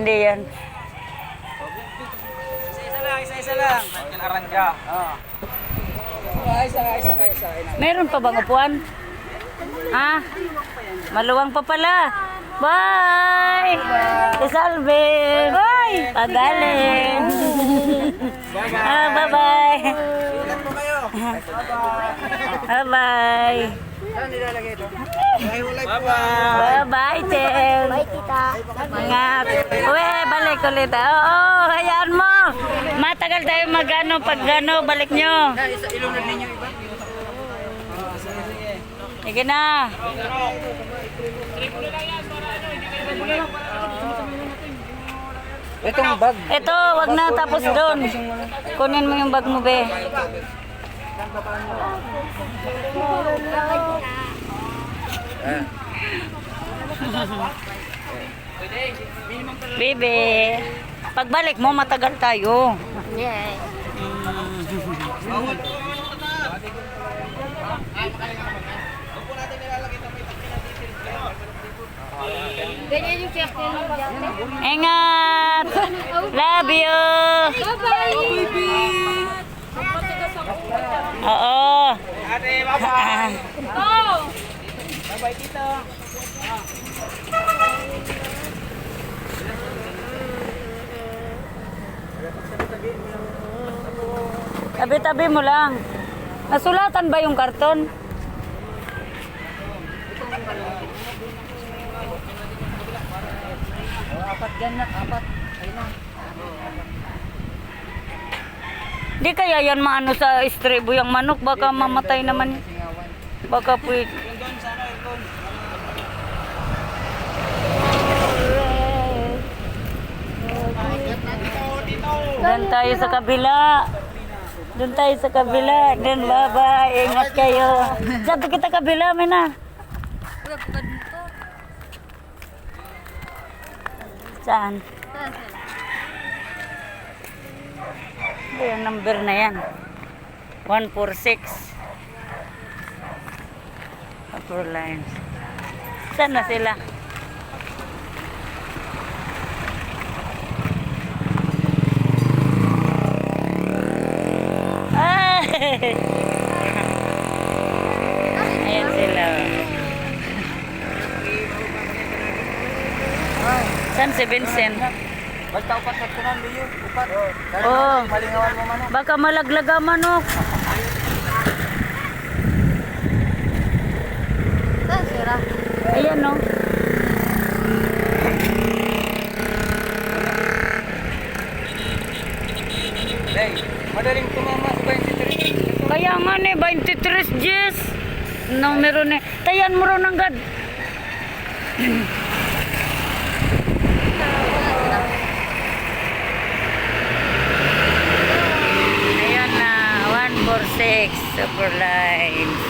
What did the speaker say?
Hindi yan. Isa-isa lang, isa-isa lang. Michael Aranja. Oo. Ah, isa isa isa nga. Meron pa bang upuan? Ha? Maluwang pa pala. Bye! Isalve! Bye! Pagaling! ah, bye-bye! Kayo? Bye-bye! Ito? Bye-bye. Bye-bye, Chen! Bye, tita! Mga... Uwe, balik ulit. Oo, hayaan mo! Matagal tayo mag-ano, pag ano, balik nyo. Ilunod ninyo iba. Sige na. Itong bag. Ito, wag na tapos doon. Kunin mo yung bag mo, be. Bebe, pagbalik mo, matagal tayo. Yeah. Ingat! Love you! Bye-bye! Oo. Ate, bye-bye. Oh! Bye-bye dito. Tabi-tabi mo lang. Nasulatan ba yung karton? Apat yan na, apat. Ayun na. Di kaya yan maano sa istribo yung manok. Baka mamatay naman. Baka pwede. Doon tayo sa kabila. Doon tayo sa kabila. Doon bye-bye. Ingat kayo. Sabi kita kabila, Mina. Saan? Ano yung number na yan? 146. Upper lines. Saan na sila? Ah! Ayan sila. Saan si Vincent? Basta upat sa tunan, Liyo. Upat. Oo. malingawan mo manok. Baka malaglaga manok. Saan sira? Ayan no. Hey, madaling tumama sa 23. Kaya nga ni 23 Jess. Numero ni. Tayan mo ron agad. Ayan na, 146 super lines.